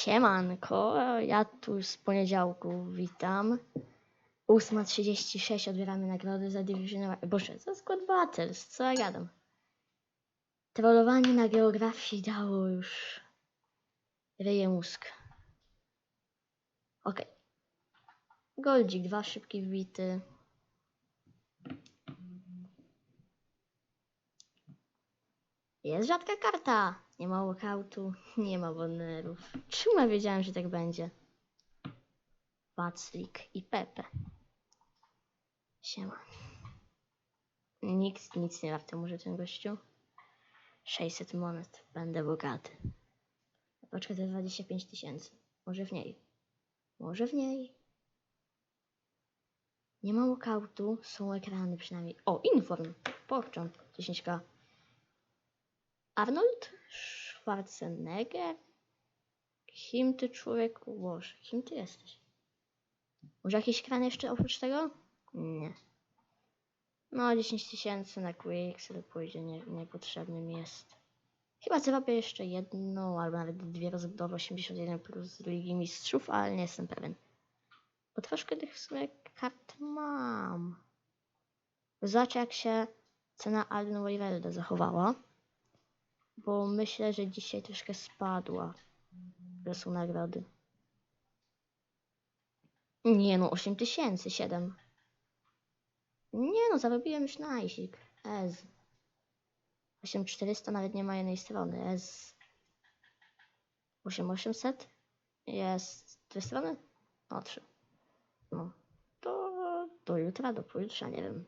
Siemanko, ja tu z poniedziałku witam. 8.36 odbieramy nagrody za Division... Boże, za Squad Battles, co ja gadam? Trollowanie na geografii dało już... Ryje mózg. Okej. Goldzik, dwa szybki wbity. Jest rzadka karta. Nie ma walkoutu, nie ma bonerów. Czemu wiedziałem, że tak będzie? Waclik i Pepe. Siema. Nikt nic nie warto może ten gościu. 600 monet. Będę bogaty. Poczekaj, to 25 tysięcy. Może w niej. Może w niej. Nie ma walkoutu, są ekrany przynajmniej. O, inform. Pokcząp. 10k. Arnold Schwarzenegger? Kim ty człowieku? Boże, kim ty jesteś? Może jakiś ekran jeszcze oprócz tego? Nie. No, 10 tysięcy na Quick, sobie pójdzie, nie, niepotrzebny jest. Chyba zrobię jeszcze jedną, albo nawet dwie rozbudowy 81 plus Ligi Mistrzów, ale nie jestem pewien. Bo troszkę tych w sumie kart mam. Zobaczę jak się cena Alden Wavelde zachowała. Bo myślę, że dzisiaj troszkę spadła. Są nagrody. Nie no, 8000, 7. Nie no, zarobiłem już na ISIK. Ez. 8400 nawet nie ma jednej strony. Ez. 8800? Jest dwie strony? No, trzy. No. To do jutra, do pojutrze, nie wiem.